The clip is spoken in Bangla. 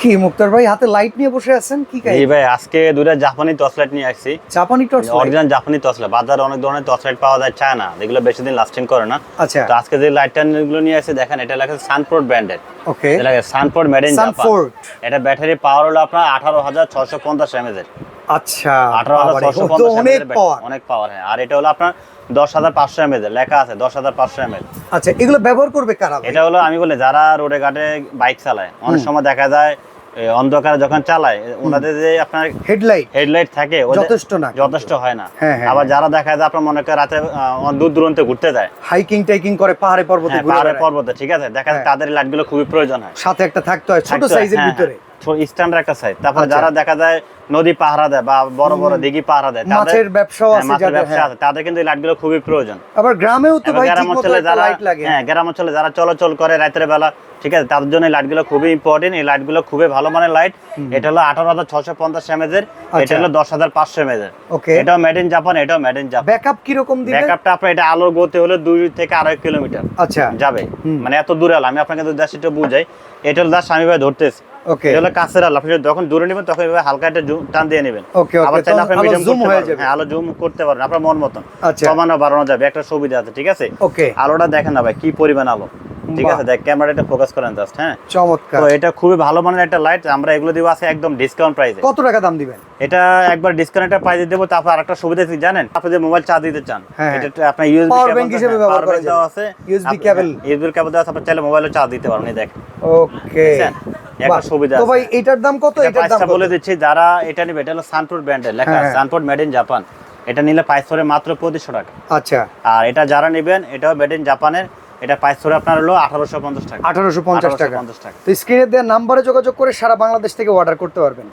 কি মুক্তার ভাই হাতে লাইট নিয়ে বসে আছেন? কি কাজ ভাই আজকে দুইটা জাপানি টর্চ লাইট নিয়ে আসছি। জাপানি টর্চ অরিজিনাল জাপানি টর্চ লাইট বাজারে অনেক ধরনের টর্চ লাইট পাওয়া যায় চায় না যেগুলো বেশি দিন লাস্টিং করে না। আচ্ছা। তো আজকে যে লাইটটা গুলো নিয়ে আসছে দেখেন এটা লেখা ওকে এটা লেখা মেড ইন জাপান এটা ব্যাটারি পাওয়ার হলো আপনার আঠারো হাজার ছশো পঞ্চাশ এমএজ এর। আচ্ছা আঠারো হাজার বাবারে, ছশো ও তো পঞ্চাশ অনেক পাওয়ার অনেক পাওয়ার হ্যাঁ। আর এটা হলো আপনার দশ হাজার পাঁচশো এর লেখা আছে দশ হাজার পাঁচশো এমএল আচ্ছা এগুলো ব্যবহার করবে কারা এটা হলো আমি বলি যারা রোডে ঘাটে বাইক চালায় অনেক সময় দেখা যায় অন্ধকারে যখন চালায় ওনাদের যে আপনার হেডলাইট হেডলাইট থাকে যথেষ্ট না যথেষ্ট হয় না। হ্যাঁ, হ্যাঁ, আবার যারা দেখা যায় আপনার মনে করেন রাতে দূর দূরান্তে ঘুরতে যায়। হাইকিং টাইকিং করে পাহাড়ে পর্বতে হ্যাঁ, পাহাড়ে পর্বতে ঠিক আছে? দেখা যায় হ্যাঁ। তাদের লাইটগুলো খুবই প্রয়োজন হয়। সাথে একটা থাকতে হয় ছোট সাইজের হ্যাঁ, ভিতরে। হ্যাঁ। স্ট্যান্ডার্ড একটা সাইজ তারপর আচ্ছা। যারা দেখা যায় নদী পাহারা দেয় বা বড় বড় দিঘি পাহারা দেয় মাছের ব্যবসাও হ্যাঁ, আছে মাছের ব্যবসা হ্যাঁ। আছে। তাদের কিন্তু লাইটগুলো খুবই প্রয়োজন। আবার গ্রামেও তো ভাই গ্রাম অঞ্চলে যারা লাইট লাগে। হ্যাঁ গ্রাম অঞ্চলে যারা চলাচল করে রাতের বেলা ঠিক আছে তাদের জন্য লাইটগুলো খুবই ইম্পর্টেন্ট এই লাইটগুলো খুবই ভালো মানের লাইট এটা হলো আঠারো হাজার ছশো পঞ্চাশ এমএজ এর এটা আচ্ছা। হলো দশ হাজার পাঁচশো এমএজ এর। এটাও মেড ইন জাপান এটাও মেড ইন জাপান ব্যাকআপ কি রকম দিবে ব্যাকআপটা আপনার এটা আলোর গতি হলো দুই থেকে আড়াই কিলোমিটার। আচ্ছা। যাবে। মানে এত দূরে আলো। আমি আপনাকে জাস্ট একটু বুঝাই। এটা হলো জাস্ট আমি ভাই ধরতেছি। ওকে এটা কাছের আলো আপনি যখন দূরে নেবেন তখন এভাবে হালকা একটা টান দিয়ে নেবেন। ওকে ওকে আবার চাইলে আপনি মিডিয়াম জুম হয়ে যাবে। হ্যাঁ আলো জুম করতে পারেন আপনার মন মতন। আচ্ছা। কমানো বাড়ানো যাবে একটা সুবিধা আছে ঠিক আছে? ওকে আলোটা দেখেন না ভাই কি পরিমাণ আলো। ঠিক আছে দেখ ক্যামেরাটা ফোকাস করেন জাস্ট হ্যাঁ? চমৎকার। তো এটা খুবই ভালো মানের একটা লাইট আমরা এগুলো দিব আছে একদম ডিসকাউন্ট প্রাইসে কত টাকা দাম দিবেন? এটা একবার ডিসকাউন্টের প্রাইসে দেবো তারপর আরেকটা সুবিধা কি জানেন? আপনি যে মোবাইল চার্জ দিতে চান হ্যাঁ, এটা তো আপনার ইউএসবি Power bank হিসেবে ব্যবহার করা আছে। USB cable। ইউএসবি কেবল দেওয়া আছে আপনি চাইলে মোবাইলে চার্জ দিতে পারেন এই দেখ ওকে? একটা সুবিধা তো ভাই এটার দাম কত? এটার দাম বলে দিচ্ছি যারা এটা নেবে এটা হলো ব্র্যান্ডের লেখা। মেড ইন জাপান এটা নিলে প্রাইস মাত্র পঁচিশশো টাকা। আচ্ছা। আর এটা যারা নেবেন এটাও মেড ইন জাপানের এটা প্রাইস আপনার হলো আঠারোশো পঞ্চাশ টাকা। আঠারোশো পঞ্চাশ টাকা। 1850 টাকা। তো স্ক্রিনে দেওয়া নাম্বারে যোগাযোগ করে সারা বাংলাদেশ থেকে অর্ডার করতে পারবেন।